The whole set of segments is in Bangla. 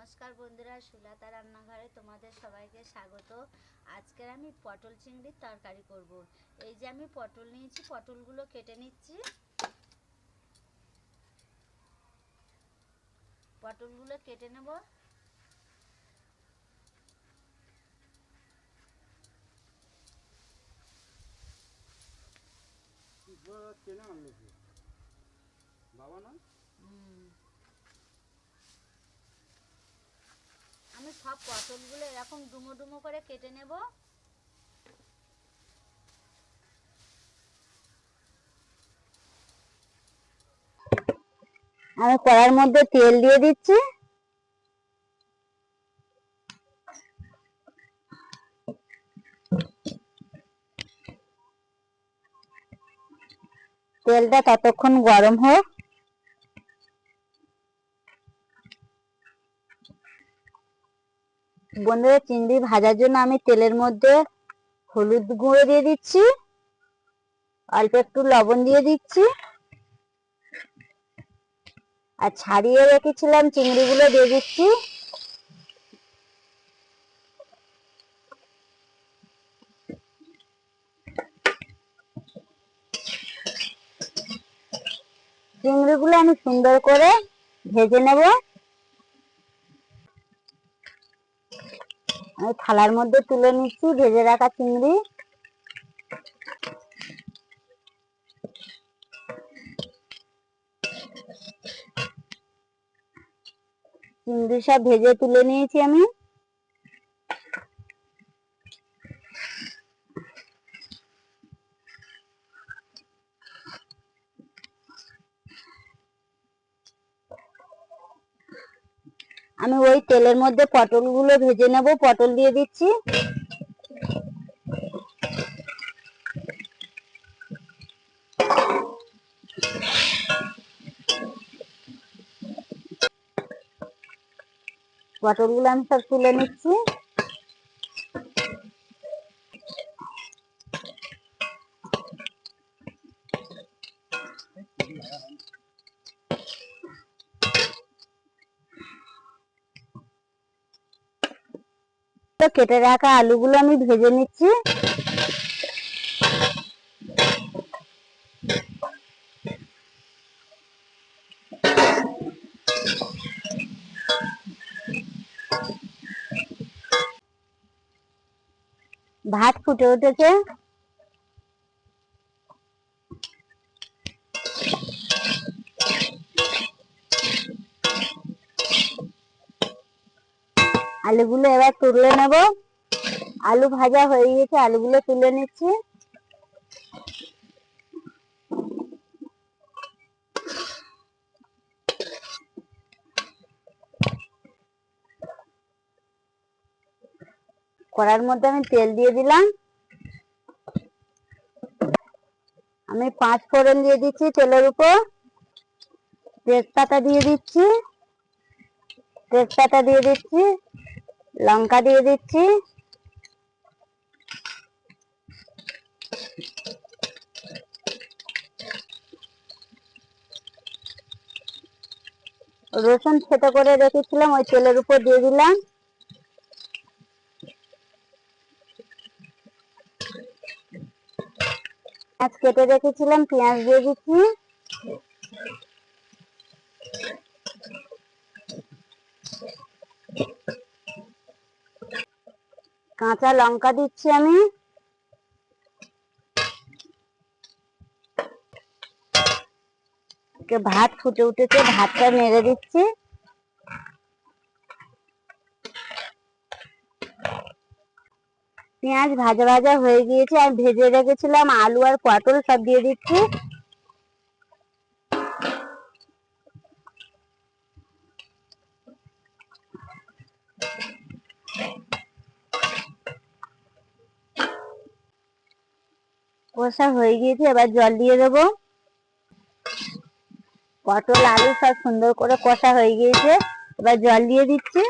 নমস্কার বন্ধুরা সুলাতা রান্নাঘরে তোমাদের সবাইকে স্বাগত। আজকের আমি পটল চিংড়ির তরকারি করব। এই যে আমি পটল নিয়েছি পটলগুলো কেটে নিচ্ছি। পটলগুলো কেটে নেব। বাবা না হুম। আমি সব পটলগুলো এরকম ডুমো ডুমো করে কেটে নেব। আমি কড়ার মধ্যে তেল দিয়ে দিচ্ছি। তেলটা ততক্ষণ গরম হোক। বন্ধুরা চিংড়ি ভাজার জন্য আমি তেলের মধ্যে হলুদ গুঁড়ো দিয়ে দিচ্ছি, অল্প একটু লবণ দিয়ে দিচ্ছি। আর ছাড়িয়ে রেখেছিলাম চিংড়িগুলো দিয়ে দিচ্ছি। চিংড়িগুলো আমি সুন্দর করে ভেজে নেব। আমি থালার মধ্যে তুলে নিচ্ছি ভেজে রাখা চিংড়ি। চিংড়ি সব ভেজে তুলে নিয়েছি আমি। আমি ওই তেলের মধ্যে পটলগুলো ভেজে নেব, পটল দিয়ে দিচ্ছি। পটলগুলো আমি সব তুলে নিচ্ছি। তো কেটে রাখা আলুগুলো আমি ভেজে নিচ্ছি। ভাত ফুটে উঠেছে। আলুগুলো এবার তুলে নেব। আলু ভাজা হয়ে গেছে, আলুগুলো তুলে নিচ্ছি। কড়ার মধ্যে আমি তেল দিয়ে দিলাম। আমি পাঁচ ফোড়ন দিয়ে দিচ্ছি তেলের উপর। তেজপাতা দিয়ে দিচ্ছি। তেজপাতা দিয়ে দিচ্ছি। লঙ্কা দিয়ে দিচ্ছি। রসুন ছেটো করে রেখেছিলাম, ওই তেলের উপর দিয়ে দিলাম। পেঁয়াজ কেটে রেখেছিলাম, পেঁয়াজ দিয়ে দিচ্ছি। কাঁচা লঙ্কা দিচ্ছি আমি। ভাত ফুটে উঠেছে, ভাতটা নেড়ে দিচ্ছি। পেঁয়াজ ভাজা ভাজা হয়ে গিয়েছে, আর ভেজে রেখেছিলাম আলু আর পটল সব দিয়ে দিচ্ছি। কষা হয়ে গিয়েছে, এবার জল দিয়ে দেব। পটল, আলু সব সুন্দর করে কষা হয়ে গিয়েছে, এবার জল দিয়ে দিচ্ছি।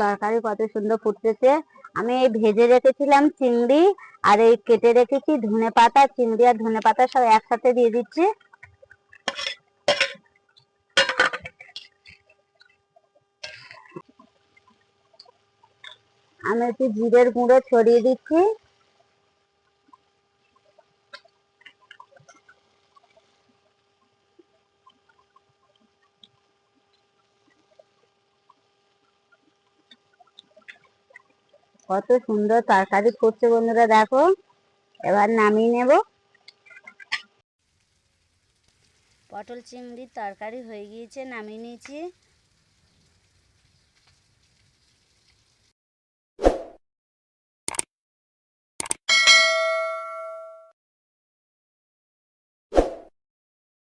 তরকারি কত সুন্দর ফুটতেছে। আমি এই ভেজে রেখেছিলাম চিংড়ি, আর এই কেটে রেখেছি ধনে পাতা চিংড়ি আর ধনে পাতা সব একসাথে দিয়ে দিচ্ছি। আমি একটু জিরের গুঁড়ো ছড়িয়ে দিচ্ছি। কত সুন্দর তরকারি করছে বন্ধুরা, দেখো। এবার নামিয়ে নেব। পটল চিংড়ির তরকারি হয়ে গিয়েছে, নামিয়ে নিয়েছি।